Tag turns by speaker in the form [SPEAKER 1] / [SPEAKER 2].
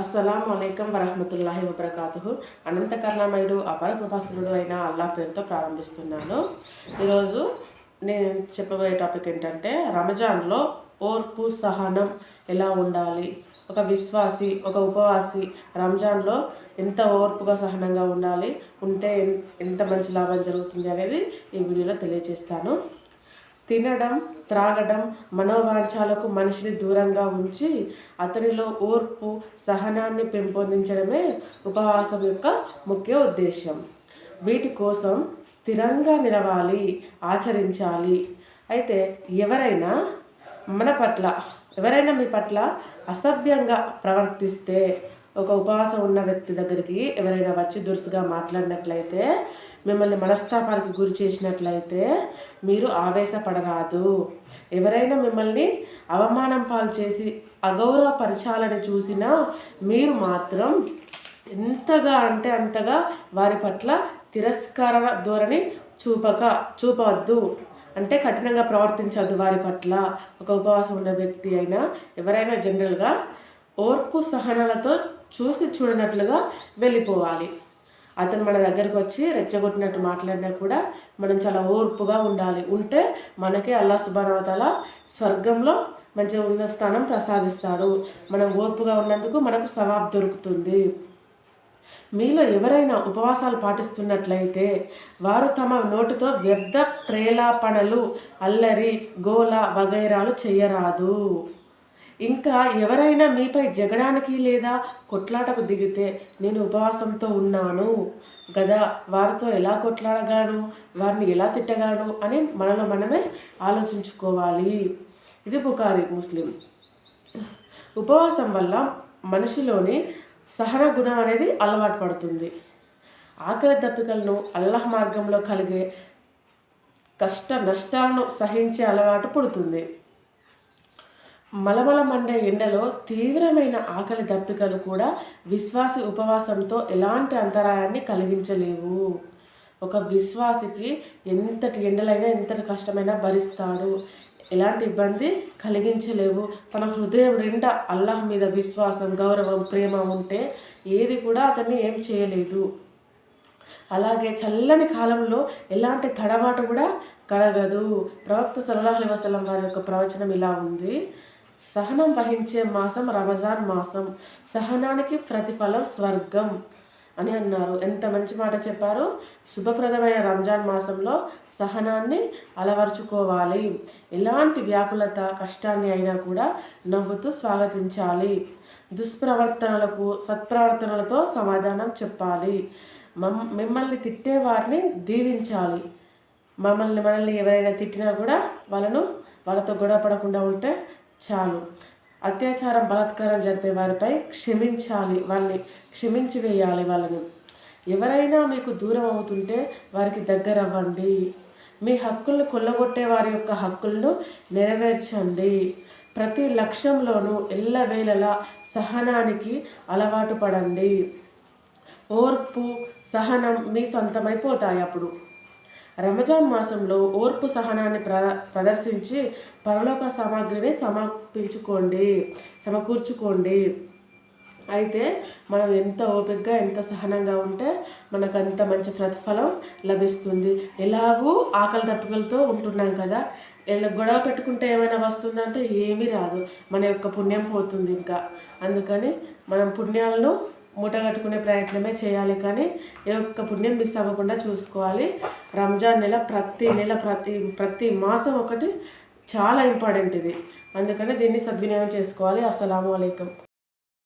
[SPEAKER 1] అస్సలం అయికం వరహమతుల్లాహి వబర్కాతు అనంత కర్ణమయుడు అపర ప్రభాసుడు అయిన అల్లా పేరుతో ప్రారంభిస్తున్నాను. ఈరోజు నేను చెప్పబోయే టాపిక్ ఏంటంటే రంజాన్లో ఓర్పు సహనం ఎలా ఉండాలి? ఒక విశ్వాసి ఒక ఉపవాసి రంజాన్లో ఎంత ఓర్పుగా సహనంగా ఉండాలి? ఉంటే ఎంత మంచి లాభం జరుగుతుంది అనేది ఈ వీడియోలో తెలియజేస్తాను తినడం త్రాగడం మనోవాంఛాలకు మనిషిని దూరంగా ఉంచి అతనిలో ఓర్పు సహనాన్ని పెంపొందించడమే ఉపవాసం యొక్క ముఖ్య ఉద్దేశం వీటి కోసం స్థిరంగా నిలవాలి ఆచరించాలి. అయితే ఎవరైనా మన పట్ల ఎవరైనా మీ పట్ల అసభ్యంగా ప్రవర్తిస్తే ఒక ఉపవాసం ఉన్న వ్యక్తి దగ్గరికి ఎవరైనా వచ్చి దురుసుగా మాట్లాడినట్లయితే మిమ్మల్ని మనస్తాపానికి గురి చేసినట్లయితే మీరు ఆవేశపడరాదు. ఎవరైనా మిమ్మల్ని అవమానం పాలు చేసి అగౌరవపరచాలని చూసినా మీరు మాత్రం ఎంతగా అంటే అంతగా వారి పట్ల తిరస్కార ధోరణి చూపక చూపవద్దు. అంటే కఠినంగా ప్రవర్తించవద్దు వారి పట్ల. ఒక ఉపవాసం ఉన్న వ్యక్తి అయినా ఎవరైనా జనరల్గా ఓర్పు సహనాలతో చూసి చూడనట్లుగా వెళ్ళిపోవాలి. అతను మన దగ్గరకు వచ్చి రెచ్చగొట్టినట్టు మాట్లాడినా కూడా మనం చాలా ఓర్పుగా ఉండాలి. ఉంటే మనకే అల్లా సుబానవతల స్వర్గంలో మంచి ఉన్న స్థానం ప్రసాదిస్తాడు. మనం ఓర్పుగా ఉన్నందుకు మనకు సవాబ్ దొరుకుతుంది. మీలో ఎవరైనా ఉపవాసాలు పాటిస్తున్నట్లయితే వారు తమ నోటితో వ్యర్థ ప్రేలాపణలు అల్లరి గోల వగైరాలు చేయరాదు. ఇంకా ఎవరైనా మీపై జగడానికి లేదా కొట్లాటకు దిగితే నేను ఉపవాసంతో ఉన్నాను. గదా వారితో ఎలా కొట్లాడగాను? వారిని ఎలా తిట్టగాను? అని మనలో మనమే ఆలోచించుకోవాలి. ఇది బుకారి ముస్లిం. ఉపవాసం వల్ల మనిషిలోని సహన గుణం అనేది అలవాటు పడుతుంది. ఆకలి దప్పికలను అల్లాహ్ మార్గంలో కలిగే కష్ట నష్టాలను సహించే అలవాటు పుడుతుంది. మలమల మండే ఎండలో తీవ్రమైన ఆకలి దప్పికలు కూడా విశ్వాసి ఉపవాసంతో ఎలాంటి అంతరాయాన్ని కలిగించలేవు. ఒక విశ్వాసికి ఎంతటి ఎండలైనా ఎంతటి కష్టమైనా భరిస్తాడు. ఎలాంటి ఇబ్బంది కలిగించలేవు. తన హృదయం నిండా అల్లాహ్ మీద విశ్వాసం గౌరవం ప్రేమ ఉంటే ఏది కూడా అతన్ని ఏం చేయలేదు. అలాగే చల్లని కాలంలో ఎలాంటి తడబాటు కూడా కలగదు. ప్రవక్త సల్లాహ్ అలైహి వసల్లం వారి యొక్క ప్రవచనం ఇలా ఉంది. సహనం వహించే మాసం రమజాన్ మాసం. సహనానికి ప్రతిఫలం స్వర్గం అని అన్నారు. ఎంత మంచి మాట చెప్పారు? శుభప్రదమైన రంజాన్ మాసంలో సహనాన్ని అలవర్చుకోవాలి. ఎలాంటి వ్యాకులత కష్టాన్ని అయినా కూడా నవ్వుతూ స్వాగతించాలి. దుష్ప్రవర్తనలకు సత్ప్రవర్తనలతో సమాధానం చెప్పాలి. మమ్ మిమ్మల్ని తిట్టే వారిని దీవించాలి. మమ్మల్ని మనల్ని ఎవరైనా తిట్టినా కూడా వాళ్ళను వాళ్ళతో గొడవ పడకుండా ఉంటే చాలు. అత్యాచారం బలాత్కారం జరిపే వారిపై క్షమించాలి వాళ్ళని క్షమించి వేయాలి వాళ్ళని. ఎవరైనా మీకు దూరం అవుతుంటే వారికి దగ్గర అవ్వండి. మీ హక్కులను కొల్లగొట్టే వారి యొక్క హక్కులను నెరవేర్చండి. ప్రతి లక్ష్యంలోనూ ఎల్లవేళలా సహనానికి అలవాటు పడండి. ఓర్పు సహనం మీ సొంతమైపోతాయి అప్పుడు. రమజాన్ మాసంలో ఓర్పు సహనాన్ని ప్ర ప్రదర్శించి పరలోక సామాగ్రిని సమర్పించుకోండి సమకూర్చుకోండి. అయితే మనం ఎంత ఓపికగా ఎంత సహనంగా ఉంటే మనకు అంత మంచి ప్రతిఫలం లభిస్తుంది. ఎలాగూ ఆకలి తప్పుకలతో ఉంటున్నాం కదా. ఇలా గొడవ పెట్టుకుంటే ఏమైనా వస్తుందంటే ఏమీ రాదు. మన యొక్క పుణ్యం పోతుంది ఇంకా. అందుకని మనం పుణ్యాలను మూటగట్టుకునే ప్రయత్నమే చేయాలి కానీ ఏ ఒక్క పుణ్యం మిస్ అవ్వకుండా చూసుకోవాలి. రంజాన్ నెల ప్రతి నెల ప్రతి ప్రతి మాసం ఒకటి చాలా ఇంపార్టెంట్ ఇది. అందుకని దీన్ని సద్వినియోగం చేసుకోవాలి. అస్సలం అయికం